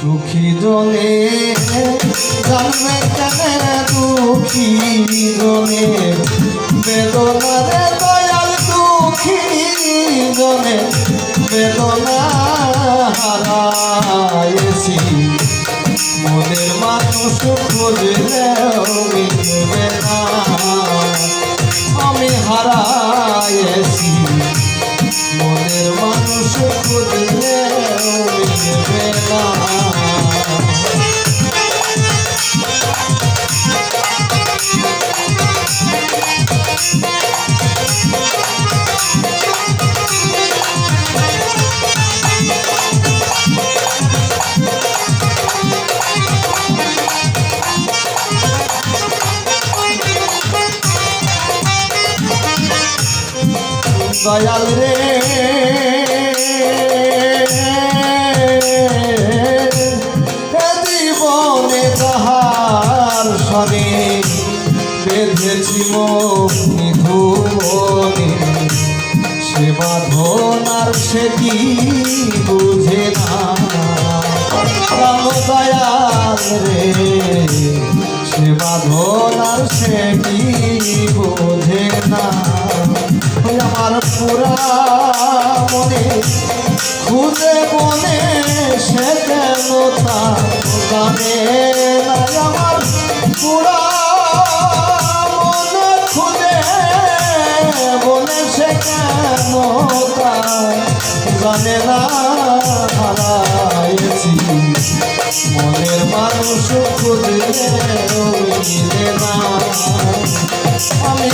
জনে জানবে কেন দুঃখী জনে বেদনারে দয়াল দুঃখী জনে বেদনা হারাইছি মনের মানুষ খুঁজলেও মিলবে না। দয়াল রে। জীবনে তাহার সনে বেঁধেছি মধুবনে সে বাঁধন সে কি বুঝে না। দয়াল রে, সে বাঁধন সে কি বোঝে না। আমার পুরা মনে, খুঁজে বনে সে কেন তা আমার পুরা মনে জানে হারাইছি। মনের মানুষ না। আমি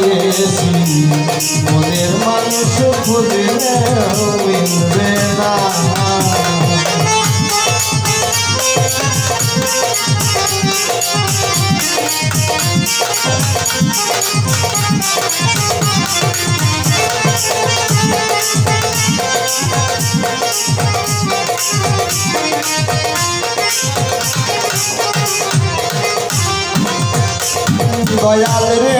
হারাইছি মনের মানুষ খুঁজলে মিলবে না। দয়াল রে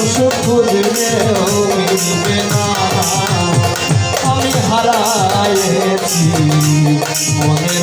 মানুষ খুঁজলেও মিলবে না আমি হারাইছি। মনের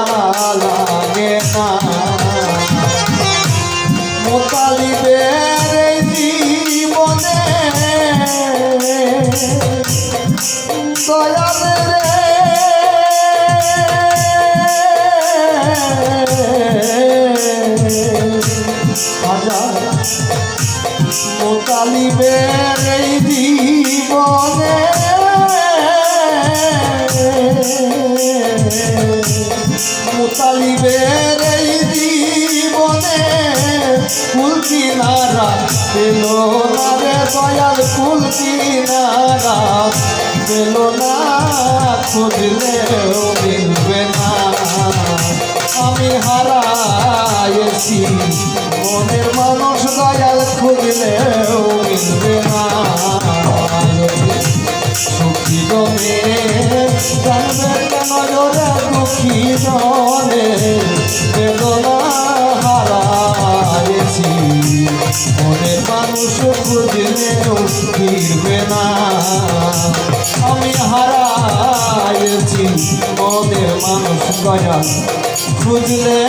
মোতালিবের এই জীবনে মুতালিবের এই জীবনে ফুল কিনারা পেল না দয়াল ফুল কিনারা পেল না খুঁজলেও মিলবে না। আমি হারাইছি, মনের মানুষ দয়াল খুঁজলেও মিলবে না। সুখী জমে জানবে কেন জোরে দুঃখী জনে বেদনা হারাইছি। মনের মানুষ আমি হারাইছি মনের মানুষ গয়া খুঁজলে